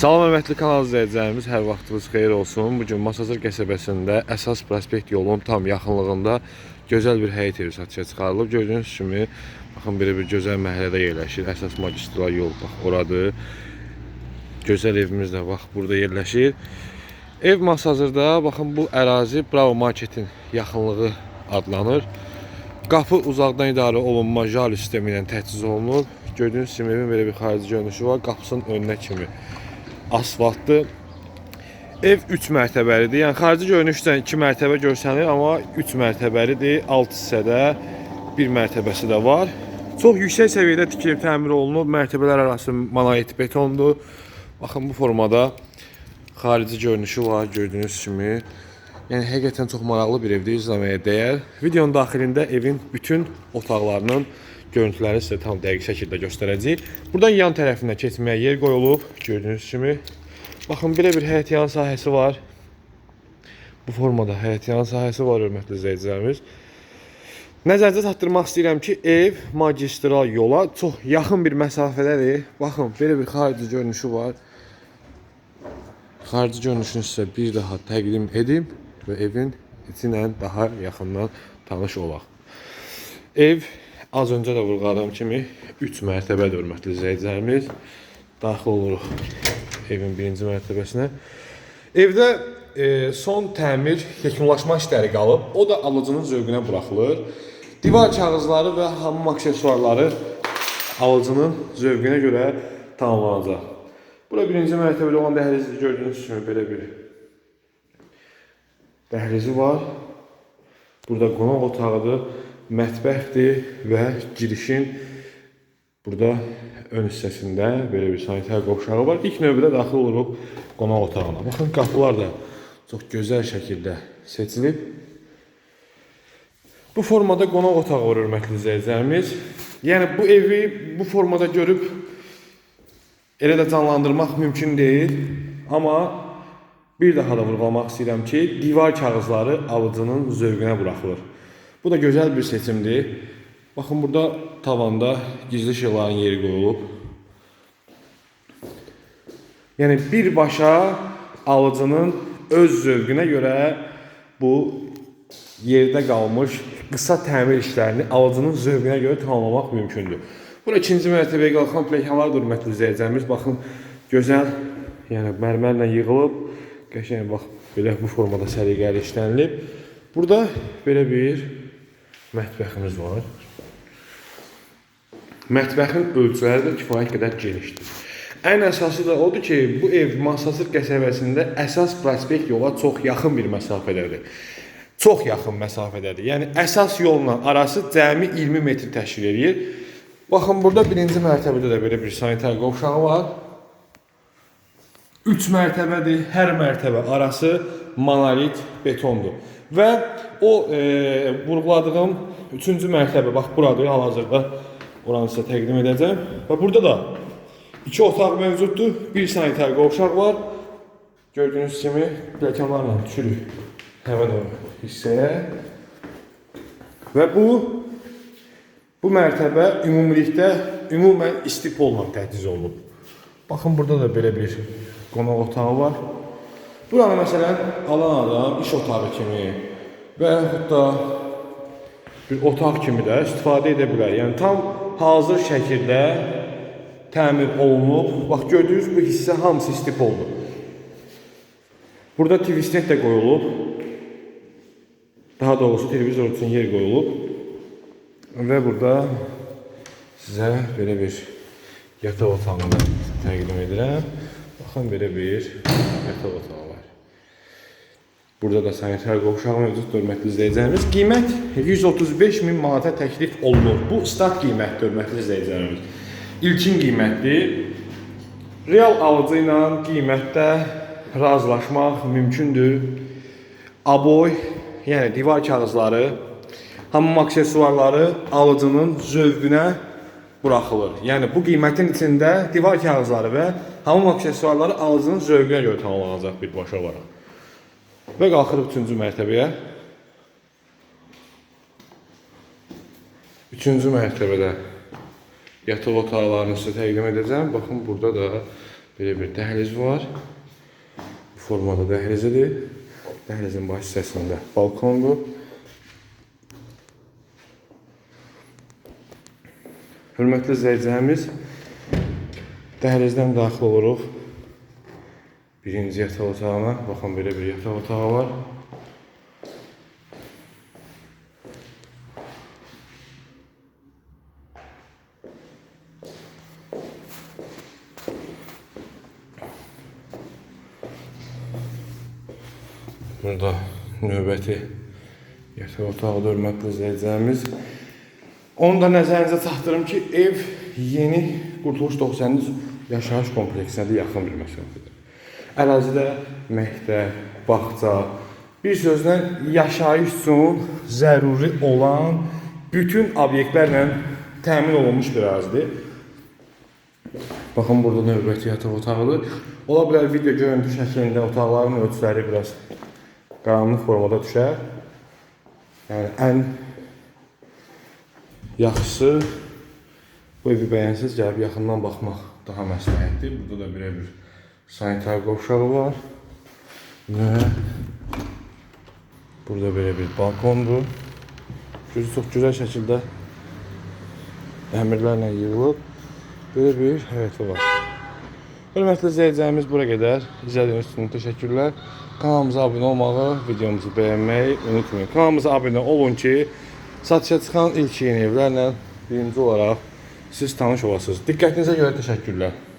Salam hörmətli kanal izləyicilərimiz, hər vaxtınız xeyir olsun. Bu gün Masazır qəsəbəsində əsas prospekt yolunun tam yaxınlığında gözəl bir həyət evi satışa çıxarılıb. Gördüyünüz kimi, baxın belə bir gözəl məhəllədə yerləşir. Əsas magistral yol bax oradır. Gözəl evimiz də bax burada yerləşir. Ev Masazırda baxın bu ərazi Bravo Marketin yaxınlığı adlanır. Qapı uzaqdan idarə olunma jali sistemi ilə təchiz olunur. Gördüyünüz kimi evin belə bir xarici görünüşü var. Qapısının önünə kimi asfaltdır. Ev 3 mərtəbəlidir. Yəni xarici görünüşdən 2 mərtəbə görsənir, amma 3 mərtəbəlidir. Alt hissədə bir mərtəbəsi də var. Çox yüksək səviyyədə tikilib təmir olunub. Mərtəbələr arası monolit betondur. Baxın bu formada xarici görünüşü var gördüyünüz kimi. Yəni həqiqətən çox maraqlı bir evdir, izləməyə dəyər. Videonun daxilində evin bütün otaqlarının görüntüləri sizə tam dəqiq şəkildə göstərəcəyik. Buradan yan tərəfindən keçməyə yer qoyulub, gördüyünüz kimi. Baxın belə bir həyət yan sahəsi var. Bu formada həyət yan sahəsi var hörmətli izləyicilərimiz. Nəzərinizə çatdırmaq istəyirəm ki, ev magistral yola çox yaxın bir məsafədədir. Baxın, belə bir xarici görünüşü var. Xarici görünüşünü sizə bir daha təqdim edim və evin içi ilə daha yaxından tanış olaq. Ev az öncə də vurğuladığım kimi 3 mərtəbədir hörmətli izləyicilərimiz. Daxil oluruq evin birinci mərtəbəsinə. Evdə e, son təmir, yekunlaşma işləri qalıb. O da alıcının zövqünə buraxılır. Divar kağızları və hamam aksesuarları alıcının zövqünə görə tamamlanacaq. Bura birinci mərtəbədə olan dəhlizdir. Gördüyünüz kimi belə bir dəhlizi var. Burada qonaq otağıdır, mətbəxdir və girişin burada ön hissəsində belə bir sanitar qovşağı var. İlk növbədə daxil oluruq qonaq otağına. Baxın qapılar da çox gözəl şəkildə seçilib. Bu formada qonaq otağı var hörmətli izləyicilərimiz. Yəni bu evi bu formada görüb elə də canlandırmaq mümkün deyil. Amma bir daha da vurğulamaq istəyirəm ki, divar kağızları alıcının zövqünə buraxılır. Bu da gözəl bir seçimdir. Baxın burada tavanda gizli işıqların yeri qoyulub. Yəni birbaşa alıcının öz zövqünə görə bu yerdə qalmış qısa təmir işlərini alıcının zövqünə görə tamamlamaq mümkündür. Bura ikinci mərtəbəyə qalxan plekanlar hörmətli izləyicilərimiz. Baxın, gözəl, yəni mərmərlə yığılıb, qəşəng bax belə bu formada səliqəli işlənilib. Burada belə bir mətbəximiz var. Mətbəxin ölçüləri də kifayət qədər genişdir. Ən əsası da odur ki, bu ev Masasır qəsəbəsində əsas prospekt yola çox yaxın bir məsafədədir. Çox yaxın məsafədədir. Yəni əsas yolla arası cəmi 20 metr təşkil edir. Baxın burada birinci mərtəbədə də belə bir sanitar qovşağı var. 3 mərtəbədir. Hər mərtəbə arası monolit betondur. Və o e, vurğuladığım 3-cü mərtəbə bax buradır hal-hazırda. Oranı sizə təqdim edəcəm. Və burada da iki otaq mövcuddur. Bir sanitar qovşaq var. Gördüyünüz kimi pləkanlarla düşürük həmin o hissəyə. Və bu bu mərtəbə ümumilikdə ümumən istipolla təchiz olunub. Baxın burada da belə bir qonaq otağı var. Buranı məsələn alan adam iş otağı kimi və yaxud da bir otaq kimi də istifadə edə bilər. Yəni tam hazır şəkildə təmir olunub. Bax gördüyünüz bu hissə hamısı istipoldur. Burada TV-snet də qoyulub. Daha doğrusu televizor üçün yer qoyulub. Və burada sizə belə bir yataq otağını təqdim edirəm. Baxın belə bir yataq otağı. Burada da sanitar qovşaq mövcuddur, hörmətli izləyicilərimiz. Qiymət 135 min manata təklif olunur. Bu start qiymətdir, hörmətli izləyicilərimiz. İlkin qiymətdir. Real alıcı ilə qiymətdə razılaşmaq mümkündür. Aboy, yəni divar kağızları, hamam aksesuarları alıcının zövqünə buraxılır. Yəni bu qiymətin içində divar kağızları və hamam aksesuarları alıcının zövqünə görə tamamlanacaq birbaşa olaraq. Və qalxırıq 3-cü mərtəbəyə. 3-cü mərtəbədə yataq otaqlarını sizə təqdim edəcəm. Baxın burada da Belə bir dəhliz var. Bu formada dəhlizidir. Dəhlizin baş hissəsində balkondur. Hörmətli izləyicilərimiz, dəhlizdən daxil oluruq. Birinci yataq otağına. Baxın belə bir yataq otağı var. Burada növbəti yataq otağı hörmətli izləyicilərimiz. Onu da nəzərinizə çatdırım ki, ev yeni Qurtuluş 90 yaşayış kompleksinə də yaxın bir məsafədə. Ərazidə məktəb, bağça, bir sözlə yaşayış üçün zəruri olan bütün obyektlərlə təmin olunmuş bir ərazidir. Baxın burada növbəti yataq otağıdır. Ola bilər video görüntü şəklində otaqların ölçüləri biraz qaranlıq formada düşər. Yəni ən yaxşısı bu evi bəyənsiz gəlib yaxından baxmaq daha məsləhətdir. Burada da belə bir sanitar qovşağı var. Və burada belə bir balkondur. Gözü çox gözəl şəkildə dəmirlərlə yığılıb. Belə bir həyəti var. Hörmətli izləyicilərimiz bura qədər. İzlədiyiniz üçün təşəkkürlər. Kanalımıza abunə olmağı, videomuzu bəyənməyi unutmayın. Kanalımıza abunə olun ki, satışa çıxan ilk yeni evlərlə birinci olaraq siz tanış olasınız. Diqqətinizə görə təşəkkürlər.